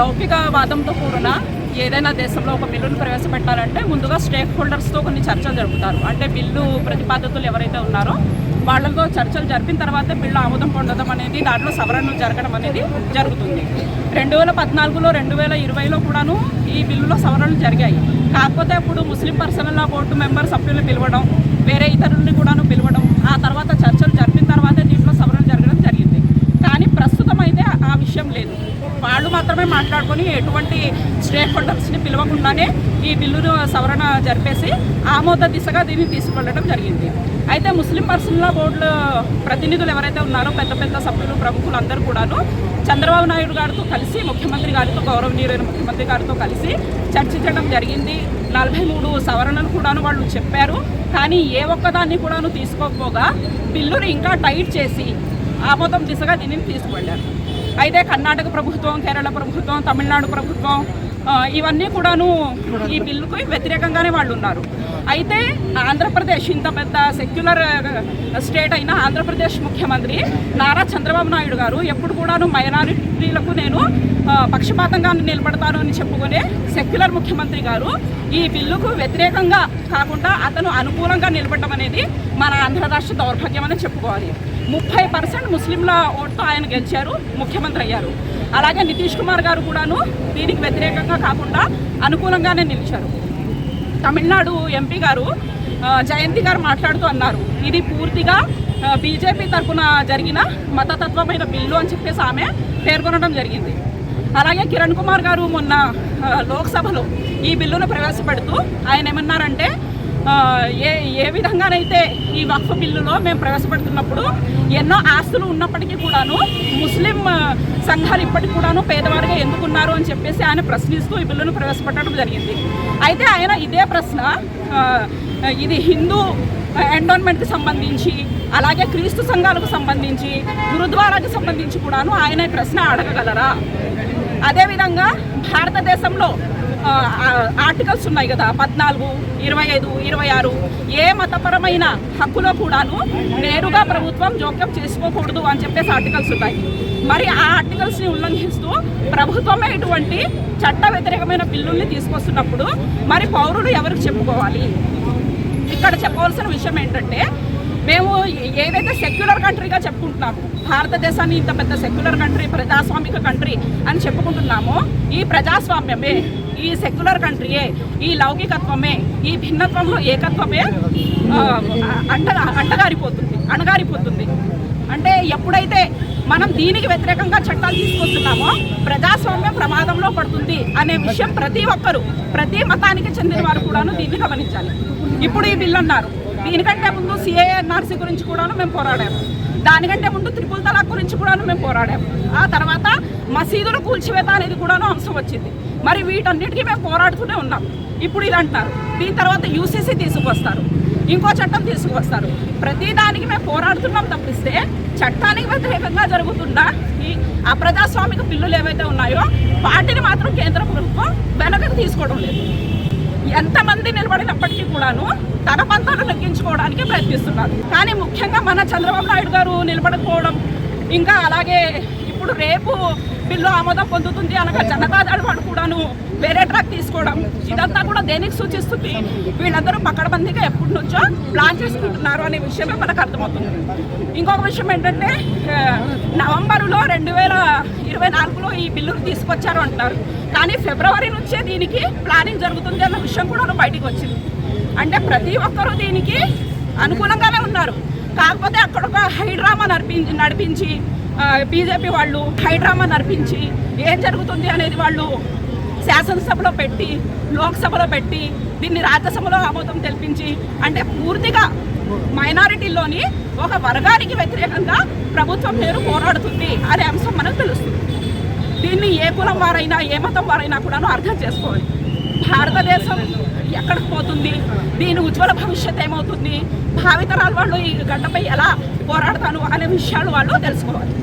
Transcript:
లౌకిక వాదంతో కూడిన ఏదైనా దేశంలో ఒక బిల్లును ప్రవేశపెట్టాలంటే ముందుగా స్టేక్ హోల్డర్స్తో కొన్ని చర్చలు జరుపుతారు. అంటే బిల్లు ప్రతిపాదతులు ఎవరైతే ఉన్నారో వాళ్ళతో చర్చలు జరిపిన తర్వాత బిల్లు ఆమోదం పొందడం అనేది దాంట్లో సవరణలు జరగడం అనేది జరుగుతుంది. రెండు వేల పద్నాలుగులో రెండు వేల ఇరవైలో కూడాను ఈ బిల్లులో సవరణలు జరిగాయి. కాకపోతే అప్పుడు ముస్లిం పర్సనల్ బోర్డు మెంబర్ సభ్యులు పిలవడం వేరే ఇతరుల్ని కూడాను పిలవడం ఆ తర్వాత చర్చలు జరిపిన తర్వాతే దీంట్లో సవరణ జరగడం జరిగింది. కానీ ప్రస్తుతం అయితే ఆ విషయం లేదు. వాళ్ళు మాత్రమే మాట్లాడుకొని ఎటువంటి స్టేక్ హోల్డర్స్ని పిలవకుండానే ఈ బిల్లును సవరణ జరిపేసి ఆమోద దిశగా దీన్ని తీసుకువెళ్ళడం జరిగింది. అయితే ముస్లిం పర్సనల్ బోర్డుల ప్రతినిధులు ఎవరైతే ఉన్నారో పెద్ద పెద్ద సభ్యులు ప్రముఖులు అందరూ కూడాను చంద్రబాబు నాయుడు గారితో కలిసి ముఖ్యమంత్రి గారితో గౌరవనీయులైన ముఖ్యమంత్రి గారితో కలిసి చర్చించడం జరిగింది. నలభై మూడు సవరణలు కూడాను వాళ్ళు చెప్పారు. కానీ ఏ ఒక్కదాన్ని కూడాను తీసుకోకపోగా బిల్లును ఇంకా టైట్ చేసి ఆమోదం దిశగా దీనిని తీసుకువెళ్ళారు. అయితే కర్ణాటక ప్రభుత్వం కేరళ ప్రభుత్వం తమిళనాడు ప్రభుత్వం ఇవన్నీ కూడాను ఈ బిల్లుకు వ్యతిరేకంగానే వాళ్ళు ఉన్నారు. అయితే ఆంధ్రప్రదేశ్ ఇంత పెద్ద సెక్యులర్ స్టేట్ అయిన ఆంధ్రప్రదేశ్ ముఖ్యమంత్రి నారా చంద్రబాబు నాయుడు గారు ఎప్పుడు కూడాను మైనారిటీలకు నేను పక్షపాతంగా నిలబడతాను అని చెప్పుకునే సెక్యులర్ ముఖ్యమంత్రి గారు ఈ బిల్లుకు వ్యతిరేకంగా కాకుండా అతను అనుకూలంగా నిలబడడం అనేది మన ఆంధ్ర రాష్ట్ర దౌర్భాగ్యం అని చెప్పుకోవాలి. ముప్పై పర్సెంట్ ముస్లింల ఓట్తో ఆయన గెలిచారు ముఖ్యమంత్రి అయ్యారు. అలాగే నితీష్ కుమార్ గారు కూడాను దీనికి వ్యతిరేకంగా కాకుండా అనుకూలంగానే నిలిచారు. తమిళనాడు ఎంపీ గారు జయంతి గారు మాట్లాడుతూ అన్నారు ఇది పూర్తిగా బీజేపీ తరఫున జరిగిన మతతత్వమైన బిల్లు అని చెప్పేసి ఆమె పేర్కొనడం జరిగింది. అలాగే కిరణ్ కుమార్ గారు మొన్న లోక్సభలో ఈ బిల్లును ప్రవేశపెడుతూ ఆయన ఏమన్నారంటే ఏ ఏ విధంగానైతే ఈ వక్ఫ్ బిల్లులో మేము ప్రవేశపెడుతున్నప్పుడు ఎన్నో ఆస్తులు ఉన్నప్పటికీ కూడాను ముస్లిం సంఘాలు ఇప్పటికి కూడాను పేదవారిగా ఎందుకున్నారు అని చెప్పేసి ఆయన ప్రశ్నిస్తూ ఈ బిల్లును ప్రవేశపెట్టడం జరిగింది. అయితే ఆయన ఇదే ప్రశ్న ఇది హిందూ ఎండోన్మెంట్కి సంబంధించి అలాగే క్రీస్తు సంఘాలకు సంబంధించి గురుద్వారాకి సంబంధించి కూడాను ఆయన ఈ ప్రశ్న అడగగలరా? అదేవిధంగా భారతదేశంలో ఆర్టికల్స్ ఉన్నాయి కదా పద్నాలుగు ఇరవై ఐదు ఇరవై ఆరు ఏ మతపరమైన హక్కులో కూడాను నేరుగా ప్రభుత్వం జోక్యం చేసుకోకూడదు అని చెప్పేసి ఆర్టికల్స్ ఉన్నాయి. మరి ఆ ఆర్టికల్స్ని ఉల్లంఘిస్తూ ప్రభుత్వమే ఇటువంటి చట్ట వ్యతిరేకమైన బిల్లుల్ని తీసుకొస్తున్నప్పుడు మరి పౌరులు ఎవరికి చెప్పుకోవాలి? ఇక్కడ చెప్పవలసిన విషయం ఏంటంటే మేము ఏదైతే సెక్యులర్ కంట్రీగా చెప్పుకుంటున్నాము భారతదేశాన్ని ఇంత పెద్ద సెక్యులర్ కంట్రీ ప్రజాస్వామిక కంట్రీ అని చెప్పుకుంటున్నామో ఈ ప్రజాస్వామ్యమే. ఈ సెక్యులర్ కంట్రీయే ఈ లౌకికత్వమే ఈ భిన్నత్వంలో ఏకత్వమే అంట అంటగారిపోతుంది అణగారిపోతుంది. అంటే ఎప్పుడైతే మనం దీనికి వ్యతిరేకంగా చట్టాలు తీసుకొస్తున్నామో ప్రజాస్వామ్యం ప్రమాదంలో పడుతుంది అనే విషయం ప్రతి ఒక్కరు ప్రతి మతానికి చెందిన వారు కూడాను దీన్ని గమనించాలి. ఇప్పుడు ఈ బిల్లు అన్నారు. దీనికంటే ముందు సిఏఎన్ఆర్సీ గురించి కూడాను మేము పోరాడాము. దానికంటే ముందు త్రిపుల్ తలాక్ గురించి కూడాను మేము పోరాడాము. ఆ తర్వాత మసీదును కూల్చివేత అనేది కూడాను అంశం వచ్చింది. మరి వీటన్నిటికీ మేము పోరాడుతూనే ఉన్నాం. ఇప్పుడు ఇది అంటారు. దీని తర్వాత యూసీసీ తీసుకువస్తారు. ఇంకో చట్టం తీసుకువస్తారు. ప్రతి దానికి మేము పోరాడుతున్నాం తప్పిస్తే చట్టానికి వ్యతిరేకంగా జరుగుతున్న ఈ అప్రజాస్వామిక బిల్లులు ఏవైతే ఉన్నాయో వాటిని మాత్రం కేంద్ర ప్రభుత్వం వెనకకు తీసుకోవడం లేదు ఎంతమంది నిలబడినప్పటికీ కూడాను తన పంతాలు నెగ్గించుకోవడానికి కానీ ముఖ్యంగా మన చంద్రబాబు నాయుడు గారు నిలబడకపోవడం ఇంకా అలాగే ఇప్పుడు రేపు బిల్లు ఆమోదం పొందుతుంది అనగా జనతాదళ్ వాడు కూడాను వేరే ట్రాక్ తీసుకోవడం ఇదంతా కూడా దేనికి సూచిస్తుంది? వీళ్ళందరూ పక్కడబందిగా ఎప్పటి నుంచో ప్లాన్ చేసుకుంటున్నారు అనే విషయమే మనకు అర్థమవుతుంది. ఇంకొక విషయం ఏంటంటే నవంబర్లో నవంబరులో రెండు వేల ఇరవై నాలుగులో ఈ బిల్లును తీసుకొచ్చారు అంటున్నారు. కానీ ఫిబ్రవరి నుంచే దీనికి ప్లానింగ్ జరుగుతుంది అన్న విషయం కూడా బయటికి వచ్చింది. అంటే ప్రతి ఒక్కరూ దీనికి అనుకూలంగానే ఉన్నారు. కాకపోతే అక్కడ ఒక హైడ్రామా నడిపించి నడిపించి బీజేపీ వాళ్ళు హైడ్రామా నడిపించి ఏం జరుగుతుంది అనేది వాళ్ళు శాసనసభలో పెట్టి లోక్సభలో పెట్టి దీన్ని రాజ్యసభలో ఆమోదం తెలిపించి అంటే పూర్తిగా మైనారిటీలోని ఒక వర్గానికి వ్యతిరేకంగా ప్రభుత్వం పేరు పోరాడుతుంది అనే అంశం మనకు తెలుస్తుంది. దీన్ని ఏ కులం వారైనా ఏ మతం వారైనా కూడాను అర్థం చేసుకోవాలి. భారతదేశం ఎక్కడికి పోతుంది? దీని ఉజ్వల భవిష్యత్ ఏమవుతుంది? భావితరాలు వాళ్ళు ఈ గడ్డపై ఎలా పోరాడతాను అనే విషయాలు వాళ్ళు తెలుసుకోవాలి.